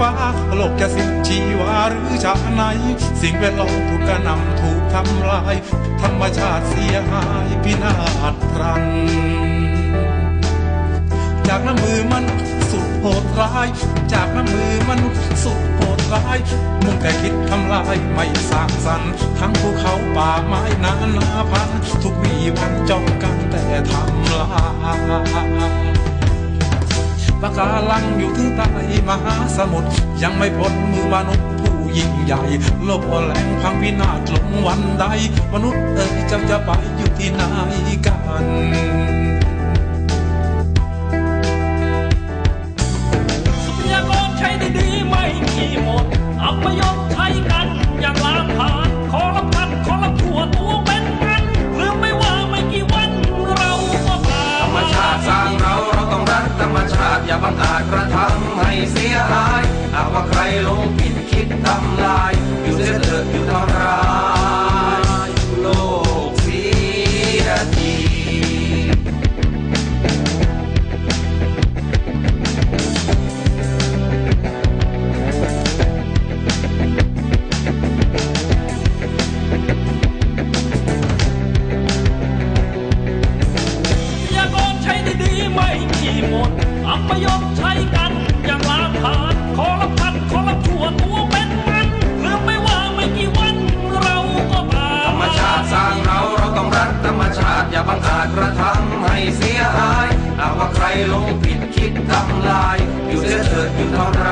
ฟ้าโลกจะสิ้นชีวาหรือชาไหน สิ่งแวดล้อมถูกกระนำถูกทำลาย ธรรมชาติเสียหายพินาศพรังจากน้ำมือมันสุดโหดร้าย จากน้ำมือมันสุดโหดร้ายมุ่งแต่คิดทำลายไม่สร้างสรรค์ทั้งภูเขาป่าไม้นานาพันทุกวีวันจ้องกันแต่ทำลาย ปะกาลังอยู่ถึงใต้มหาสมุทรยังไม่พ้นมือมนุษย์ผู้ยิ่งใหญ่โลกแหลงพังพินาศลงวันใด มนุษย์เอ๋ยเจ้าจะไปอยู่ที่ไหนกันยากรใช้ไดีไม่มีหมดอัปยศใช้กันอย่างลามผานขอรับพันขอรับขัวตัวเป็นกันหรือไม่ว่าไม่กี่วันเราก็ตามธรรมชาติสร้างเรา อย่าบังอาจกระทำให้เสียหายอาว่าใคร อัปยศใช้กัน อย่างลามานขอรับทันขอรับชั่วตัวเป็นมันเรื่องไม่ว่าไม่กี่วันเราก็ตายธรรมชาติสร้างเราเราต้องรักธรรมชาติอย่าบังอาจกระทำให้เสียหายหากว่าใครลงผิดคิดทำลาย อยู่เฉยๆอยู่เท่าไร